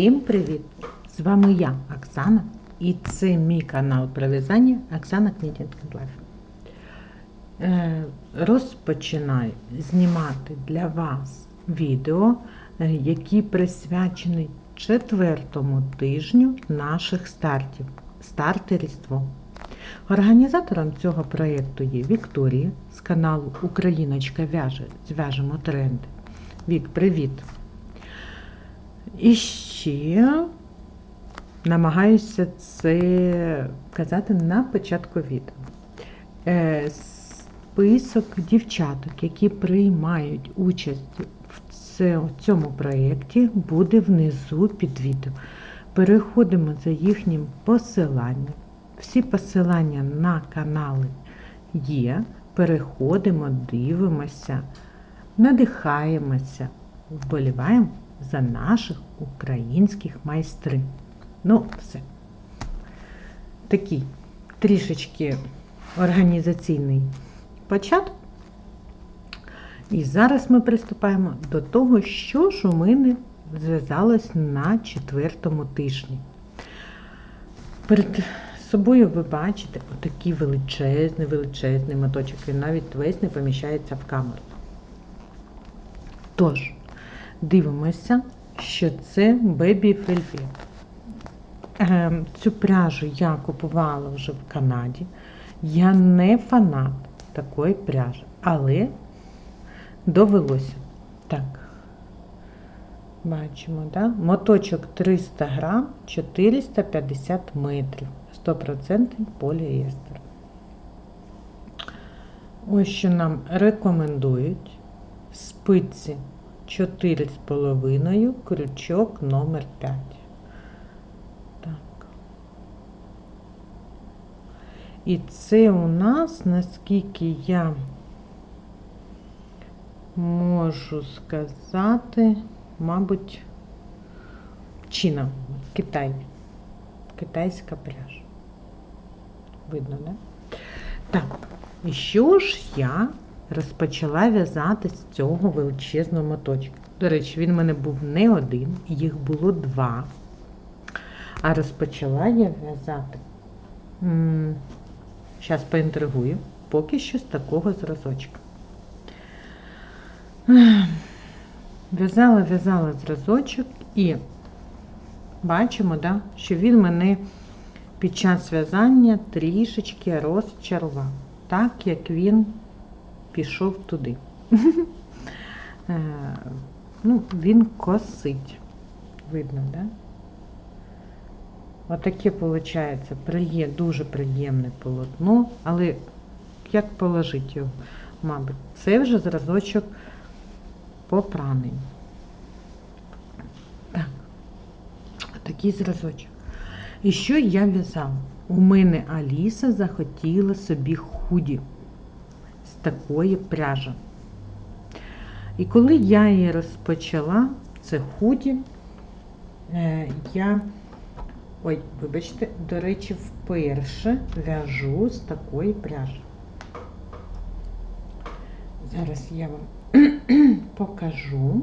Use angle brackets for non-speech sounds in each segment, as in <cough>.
Всім привіт! З вами я, Оксана, і це мій канал про в'язання Оксана and Life. Е, Розпочинаю знімати для вас відео, е, які присвячені четвертому тижню наших стартів. Старти Різдво. Організатором цього проєкту є Вікторія з каналу Україночка в'яже. Зв'яжемо тренди. Вік, привіт! І ще намагаюся це казати на початку відео. Е, Список дівчаток, які приймають участь в цьому проєкті, буде внизу під відео. Переходимо за їхнім посиланням. Всі посилання на канали є. Переходимо, дивимося, надихаємося, вболіваємо за наших українських майстрів. Ну, все. Такий трішечки організаційний початок. І зараз ми приступаємо до того, що ж у мене зв'язалось на четвертому тижні. Перед собою ви бачите отакий величезний, величезний моточок. Він навіть весь не поміщається в камеру. Тож, дивимося, що це Baby Velvet. Ем, Цю пряжу я купувала вже в Канаді. Я не фанат такої пряжі, але довелося. Так. Бачимо, да? моточок 300 грам, 450 метрів, 100% поліестер. Ось що нам рекомендують спиці 4,5, крючок номер 5. Так. І це у нас, наскільки я можу сказати, мабуть, Чина, Китай. Китайська пляж. Видно, да? Так, і що ж я розпочала в'язати з цього величезного моточка. До речі, він в мене був не один, їх було два. А розпочала я в'язати. Зараз поінтригую, поки що з такого зразочка. В'язала, в'язала зразочок і бачимо, да, що він мене під час в'язання трішечки розчарував, так як він пішов туди. <laughs> Е, ну, Він косить. Видно, да? Отаке, виходить, приє, дуже приємне полотно, але як положити його, мабуть, це вже зразочок попраний. Так, такий зразочок. І що я в'язала? У мене Аліса захотіла собі худі такої пряжі. І коли я її розпочала, це худі, я, ой, вибачте, до речі, вперше в'яжу з такої пряжі. Зараз я вам <clears throat> покажу.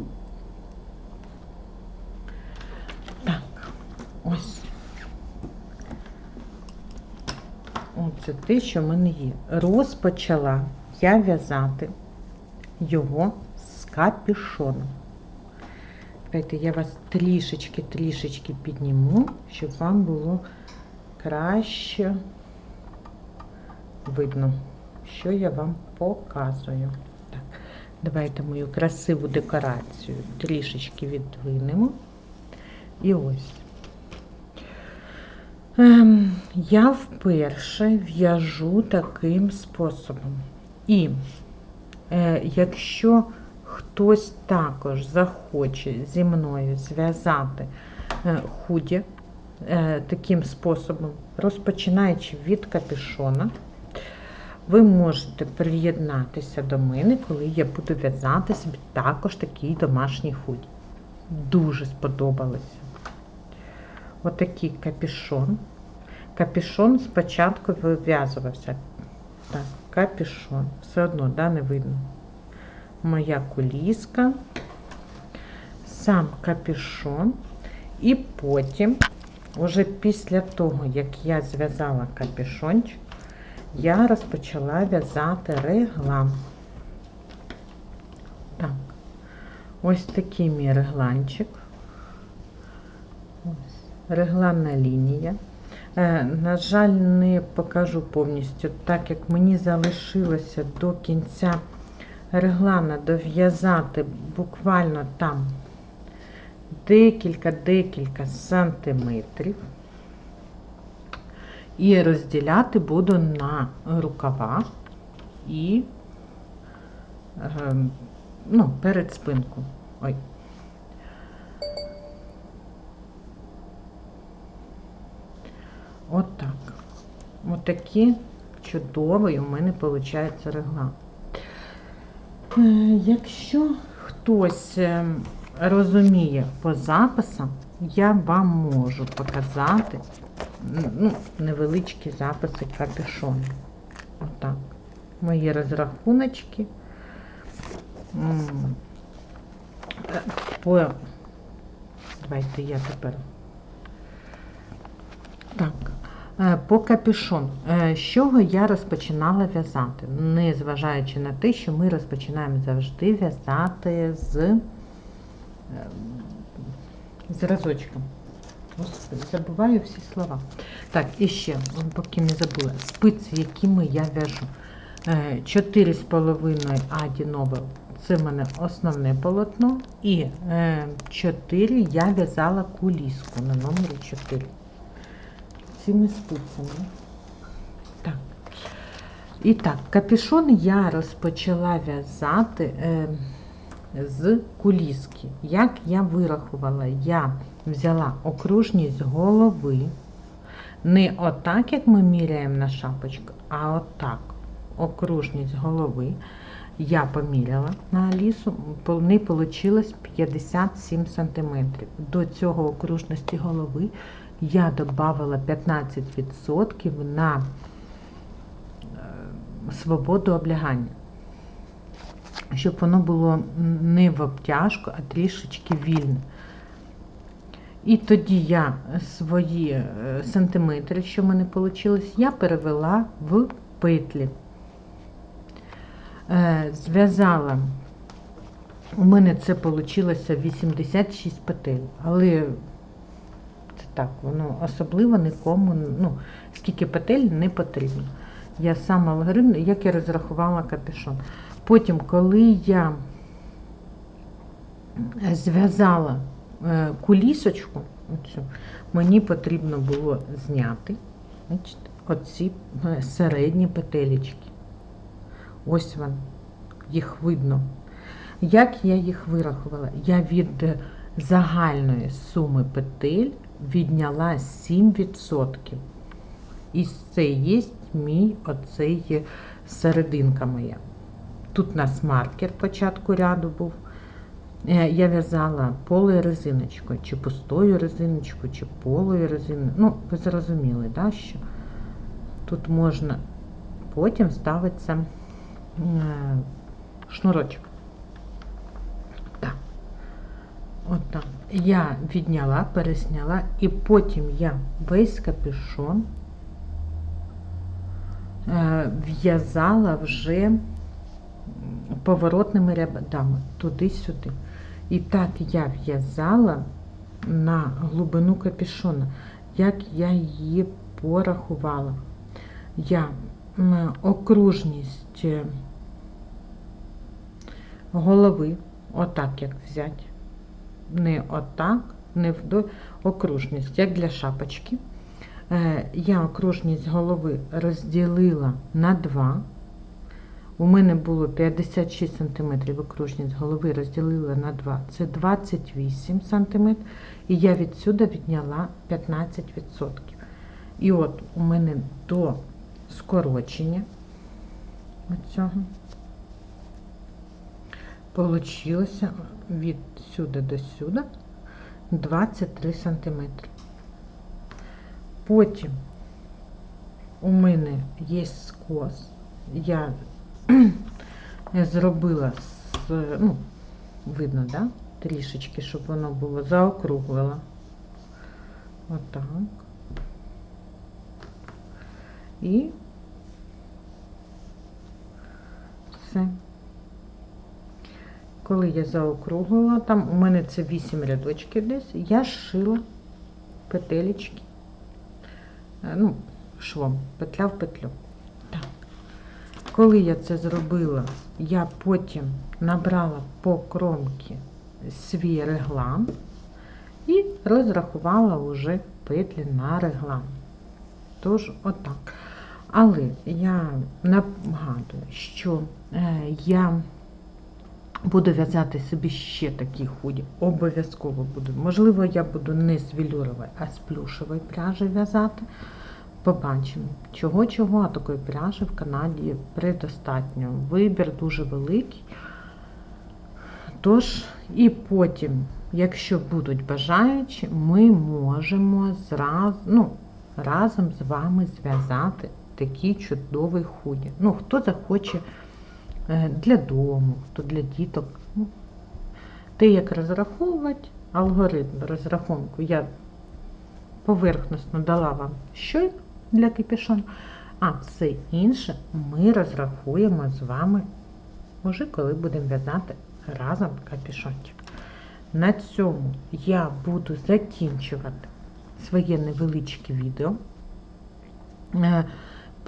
Так, ось. Оце те, що в мене є. Розпочала я в'язати його з капюшоном. Давайте я вас трішечки-трішечки підніму, щоб вам було краще видно, що я вам показую. Так, давайте мою красиву декорацію трішечки відвинемо. І ось. Ем, я вперше в'яжу таким способом. І е, якщо хтось також захоче зі мною зв'язати е, худі е, таким способом, розпочинаючи від капюшона, ви можете приєднатися до мене, коли я буду в'язати собі також такий домашній худі. Дуже сподобалося. Отакий капюшон. Капюшон спочатку вив'язувався. Так, капюшон. Все одно, да, не видно. Моя куліска, сам капюшон. І потім, уже після того, як я зв'язала капюшончик, я розпочала в'язати реглан. Так, ось такий мій регланчик. Ось, регланна лінія. Е, на жаль, не покажу повністю, так як мені залишилося до кінця реглана дов'язати буквально там декілька-декілька сантиметрів. І розділяти буду на рукава і е, ну, перед спинку. Ой. Отак. От Отакі чудовий у мене виходить реглан. Е, Якщо хтось е, розуміє по записам, я вам можу показати ну, невеличкі записи капюшону. Отак. Мої розрахуночки. По... Давайте я тепер. Так. Е, По капюшону. Е, З чого я розпочинала в'язати? Незважаючи на те, що ми розпочинаємо завжди в'язати з е, зразочком. Господи, забуваю всі слова. Так, і ще, поки не забула, спиці, якими я в'яжу. Е, 4,5 Аді Новел. Це в мене основне полотно. І 4 я в'язала куліску на номері 4 цими спицями. Так. І так, капюшон я розпочала в'язати е, з куліски. Як я вирахувала, я взяла окружність голови. Не отак, як ми міряємо на шапочку, а отак. Окружність голови. Я поміряла на Алісу, в неї вийшло 57 см. До цього окружності голови я додавала 15% на е, свободу облягання, щоб воно було не в обтяжку, а трішечки вільне. І тоді я свої е, сантиметри, що в мене вийшло, я перевела в петлі. Е, Зв'язала, у мене це вийшло 86 петель, але це так, воно особливо нікому, ну, скільки петель не потрібно. Я сам алгоритм, як я розрахувала капюшон. Потім, коли я зв'язала е, кулісочку, оцю, мені потрібно було зняти оці е, середні петелечки. Ось вони, їх видно. Як я їх вирахувала? Я від загальної суми петель відняла 7%. І це є мій оцей серединка моя. Тут у нас маркер початку ряду був. Е, Я в'язала полою резиночкою, чи пустою резиночкою, чи полою резиною. Ну, ви зрозуміли, да, що тут можна потім ставиться е, шнурочок. Так. Отак. Я відняла, пересняла, і потім я весь капюшон е, в'язала вже поворотними рядами туди-сюди. І так я в'язала на глибину капюшона, як я її порахувала. Я окружність е, голови, отак як взяти. Не отак, не вдоль, окружність, як для шапочки. Е, Я окружність голови розділила на 2. У мене було 56 см окружність голови розділила на 2. Це 28 см. І я відсюди відняла 15%. І от у мене до скорочення оцього получилося від сюди до сюди 23 см. Потім у мене є скос. Я <clears throat> зробила з, ну, видно, да? трішечки, щоб воно було заокруглила. Отак. І все. Коли я заокруглила, там у мене це 8 рядочків десь, я шила петелечки, е, ну, швом, петля в петлю. Так. Коли я це зробила, я потім набрала по кромці свій реглан і розрахувала вже петлі на реглан. Тож, отак. Але я нагадую, що е, я буду в'язати собі ще такі худі. Обов'язково буду. Можливо, я буду не з велюрової, а з плюшевої пряжі в'язати. Побачимо. Чого-чого, а такої пряжі в Канаді предостатньо. Вибір дуже великий. Тож, і потім, якщо будуть бажаючі, ми можемо зраз, ну, разом з вами зв'язати такі чудові худі. Ну, хто захоче для дому, хто для діток. Ну, те, як розраховувати, алгоритм розрахунку я поверхносно дала вам щойно для кипішон, а все інше ми розрахуємо з вами уже коли будемо в'язати разом капішончик. На цьому я буду закінчувати своє невеличке відео.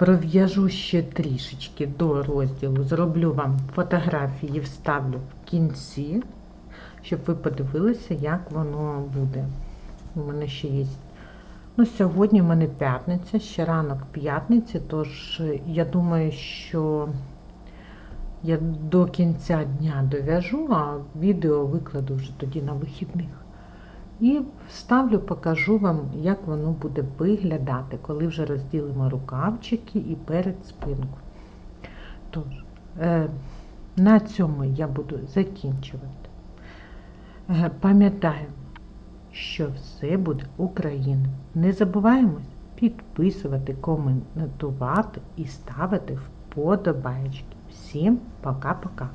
Е, Пров'яжу ще трішечки до розділу, зроблю вам фотографії, вставлю в кінці, щоб ви подивилися, як воно буде. У мене ще є. Ну, сьогодні в мене п'ятниця, ще ранок п'ятниці, тож я думаю, що я до кінця дня дов'яжу, а відео викладу вже тоді на вихідних. І вставлю, покажу вам, як воно буде виглядати, коли вже розділимо рукавчики і перед спинку. Тож, е, на цьому я буду закінчувати. Е, пам'ятаємо, що все буде Україна. Не забуваємо підписувати, коментувати і ставити вподобайки. Всім пока-пока.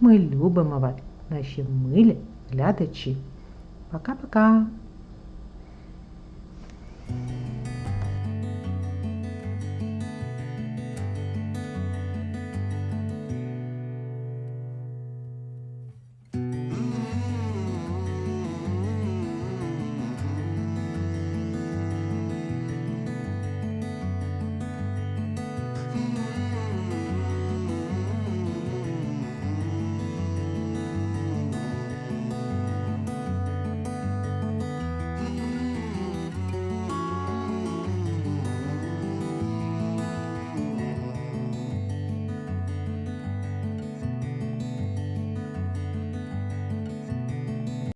Ми любимо вас, наші милі глядачі. Пока-пока.